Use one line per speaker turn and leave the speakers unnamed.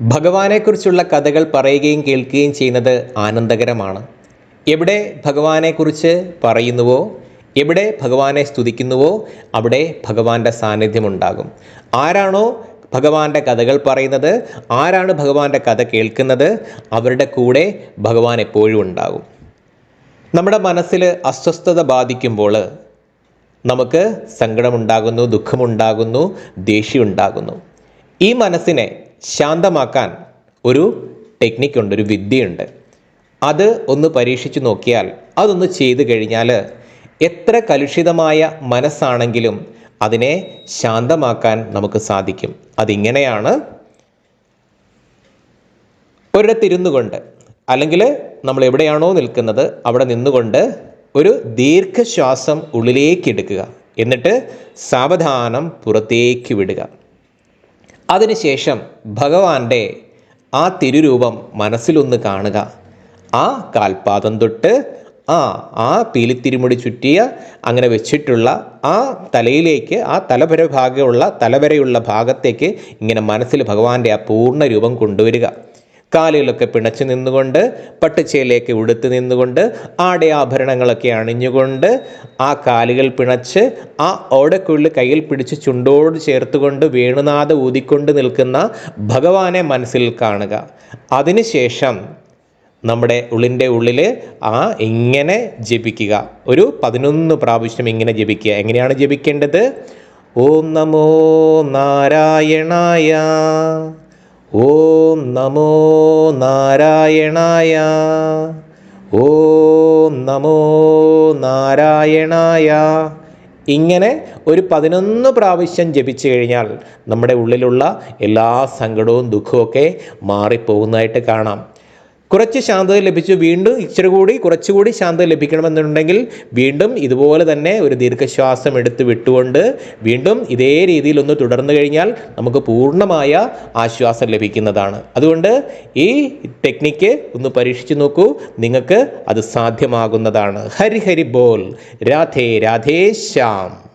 ഭഗവാനെക്കുറിച്ചുള്ള കഥകൾ പറയുകയും കേൾക്കുകയും ചെയ്യുന്നത് ആനന്ദകരമാണ്. എവിടെ ഭഗവാനെക്കുറിച്ച് പറയുന്നുവോ എവിടെ ഭഗവാനെ സ്തുതിക്കുന്നുവോ അവിടെ ഭഗവാന്റെ സാന്നിധ്യമുണ്ടാകും. ആരാണോ ഭഗവാന്റെ കഥകൾ പറയുന്നത് ആരാണ് ഭഗവാന്റെ കഥ കേൾക്കുന്നത് അവരുടെ കൂടെ ഭഗവാൻ എപ്പോഴും ഉണ്ടാകും. നമ്മുടെ മനസ്സിൽ അസ്വസ്ഥത ബാധിക്കുമ്പോൾ നമുക്ക് സങ്കടമുണ്ടാകുന്നു ദുഃഖമുണ്ടാകുന്നു ദേഷ്യമുണ്ടാകുന്നു. ഈ മനസ്സിനെ ശാന്തമാക്കാൻ ഒരു ടെക്നിക്കുണ്ട് ഒരു വിദ്യയുണ്ട്. അത് ഒന്ന് പരീക്ഷിച്ചു നോക്കിയാൽ അതൊന്ന് ചെയ്തു കഴിഞ്ഞാൽ എത്ര കലുഷിതമായ മനസ്സാണെങ്കിലും അതിനെ ശാന്തമാക്കാൻ നമുക്ക് സാധിക്കും. അതിങ്ങനെയാണ് ഒരിടത്തിരുന്നു കൊണ്ട് അല്ലെങ്കിൽ നമ്മൾ എവിടെയാണോ നിൽക്കുന്നത് അവിടെ നിന്നുകൊണ്ട് ഒരു ദീർഘശ്വാസം ഉള്ളിലേക്ക് എടുക്കുക. എന്നിട്ട് സാവധാനം പുറത്തേക്ക് വിടുക. അതിനുശേഷം ഭഗവാന്റെ ആ തിരുരൂപം മനസ്സിലൊന്ന് കാണുക. ആ കാൽപാദം തൊട്ട് ആ ആ പീലിത്തിരുമുടി ചുറ്റിയ അങ്ങനെ വെച്ചിട്ടുള്ള ആ തലയിലേക്ക് ആ തലവര ഭാഗമുള്ള തലവരെയുള്ള ഭാഗത്തേക്ക് ഇങ്ങനെ മനസ്സിൽ ഭഗവാന്റെ ആ പൂർണ രൂപം കൊണ്ടുവരിക. കാലുകളൊക്കെ പിണച്ചു നിന്നുകൊണ്ട് പട്ടുച്ചയിലേക്ക് ഉടുത്ത് നിന്നുകൊണ്ട് ആടെ ആഭരണങ്ങളൊക്കെ അണിഞ്ഞുകൊണ്ട് ആ കാലുകൾ പിണച്ച് ആ ഓടക്കുള്ളിൽ കയ്യിൽ പിടിച്ച് ചുണ്ടോട് ചേർത്തുകൊണ്ട് വേണുനാഥ ഊതിക്കൊണ്ട് നിൽക്കുന്ന ഭഗവാനെ മനസ്സിൽ കാണുക. അതിനുശേഷം നമ്മുടെ ഉള്ളിന്റെ ഉള്ളിൽ ആ ഇങ്ങനെ ജപിക്കുക. ഒരു പതിനൊന്ന് പ്രാവശ്യം ഇങ്ങനെ ജപിക്കുക. എങ്ങനെയാണ് ജപിക്കേണ്ടത്? ഓം നമോ നാരായണായ ഓം നമോ നാരായണായ. ഓം നമോ നാരായണായ. ഇങ്ങനെ ഒരു പതിനൊന്ന് പ്രാവശ്യം ജപിച്ചു കഴിഞ്ഞാൽ നമ്മുടെ ഉള്ളിലുള്ള എല്ലാ സങ്കടവും ദുഃഖവും ഒക്കെ മാറിപ്പോകുന്നതായിട്ട് കാണാം. കുറച്ച് ശാന്തത ലഭിച്ചു. വീണ്ടും ഇച്ചിരി കൂടി കുറച്ചുകൂടി ശാന്തത ലഭിക്കണമെന്നുണ്ടെങ്കിൽ വീണ്ടും ഇതുപോലെ തന്നെ ഒരു ദീർഘശ്വാസം എടുത്ത് വിട്ടുകൊണ്ട് വീണ്ടും ഇതേ രീതിയിൽ ഒന്ന് തുടർന്നു കഴിഞ്ഞാൽ നമുക്ക് പൂർണമായ ആശ്വാസം ലഭിക്കുന്നതാണ്. അതുകൊണ്ട് ഈ ടെക്നിക്ക് ഒന്ന് പരീക്ഷിച്ചു നോക്കൂ. നിങ്ങൾക്ക് അത് സാധ്യമാകുന്നതാണ്. ഹരി ഹരി ബോൽ രാധേ രാധേ ശ്യാം.